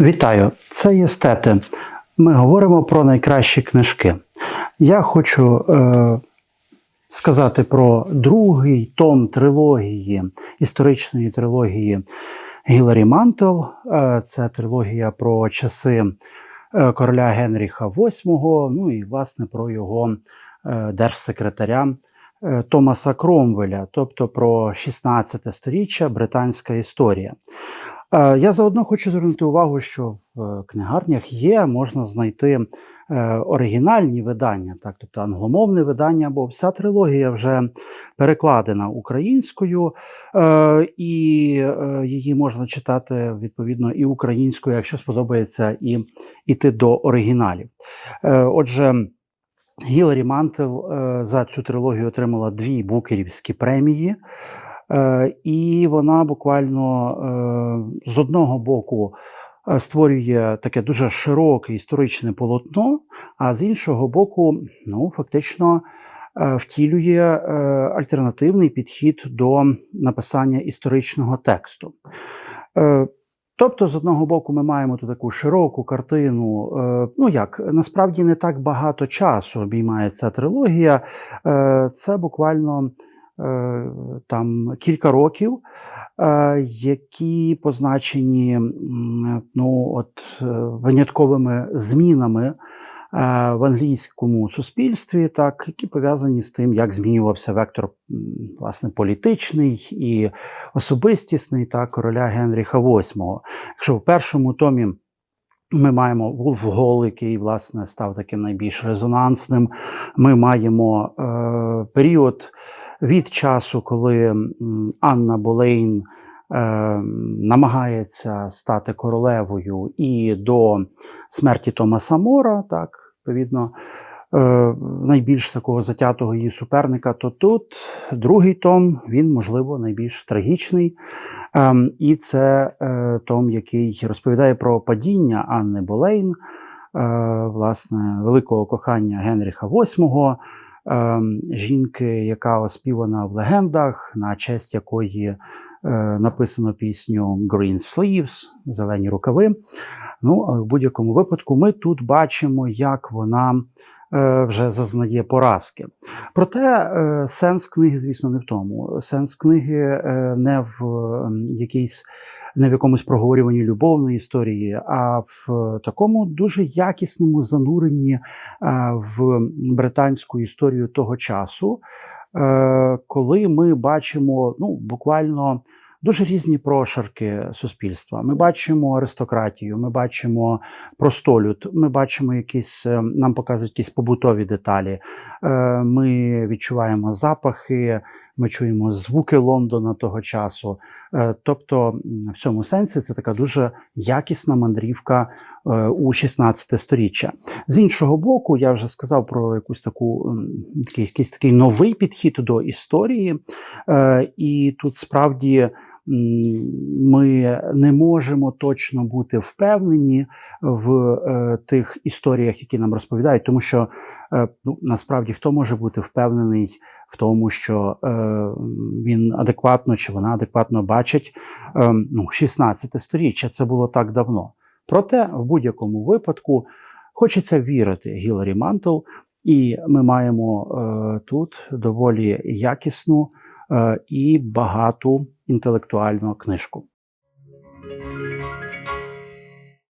Вітаю! Це єстети. Ми говоримо про найкращі книжки. Я хочу е, сказати про другий том трилогії, історичної трилогії Гіларі Мантел. Е, це трилогія про часи е, короля Генріха VIII, ну і власне про його е, держсекретаря е, Томаса Кромвеля, тобто про 16 сторіччя британська історія. Е, Я заодно хочу звернути увагу, що в е, книгарнях є, можна знайти е, оригінальні видання, так, тобто англомовне видання, бо вся трилогія вже перекладена українською, і її можна читати відповідно і українською, якщо сподобається, і іти до оригіналів. Отже. Гіларі Мантел за цю трилогію отримала дві букерівські премії. Е, І вона буквально е, з одного боку е, створює таке дуже широке історичне полотно, а з іншого боку, ну, фактично втілює альтернативний підхід до написання історичного тексту. Тобто, з одного боку, ми маємо тут таку широку картину. Ну як насправді не так багато часу обіймає ця трилогія. Це буквально там кілька років, е, які позначені ну, от, е, винятковими змінами е, в англійському суспільстві, так, які пов'язані з тим, як змінювався вектор власне, політичний і особистісний та короля Генріха VIII. Якщо в першому томі ми маємо Вулф Гол, який власне став таким найбільш резонансним. Ми маємо е, період від часу, коли Анна Болейн е, намагається стати королевою, і до смерті Томаса Мора, так, відповідно, е, найбільш такого затятого її суперника, то тут другий том, він, можливо, найбільш трагічний. Ем, і це е, том, який розповідає про падіння Анни Болейн, власне, великого кохання Генріха VIII, жінки, яка оспівана в легендах, на честь якої е, написано пісню Green Sleeves, зелені рукави. Ну, в будь-якому випадку ми тут бачимо, як вона е, вже зазнає поразки. Проте е, сенс книги, звісно, не в тому. Сенс книги не в ем, якійсь не в якомусь проговорюванні любовної історії, а в такому дуже якісному зануренні е, в британську історію того часу, е, коли ми бачимо ну, буквально. Дуже різні прошарки суспільства. Ми бачимо аристократію, ми бачимо простолюд, ми бачимо якісь, е, нам показують якісь побутові деталі. Е, Ми відчуваємо запахи, ми чуємо звуки Лондона того часу. Е, Тобто, в цьому сенсі це така дуже якісна мандрівка у 16 сторіччя. З іншого боку, я вже сказав про якусь таку якийсь такий новий підхід до історії, і тут справді. Ми не можемо точно бути впевнені в е, тих історіях, які нам розповідають, тому що е, ну, насправді хто може бути впевнений в тому, що е, він адекватно чи вона адекватно бачить ну, 16 сторіччя. Це було так давно. Проте, в будь-якому випадку, хочеться вірити Гіларі Мантел, і ми маємо е, тут доволі якісну е, і багату інтелектуальну книжку.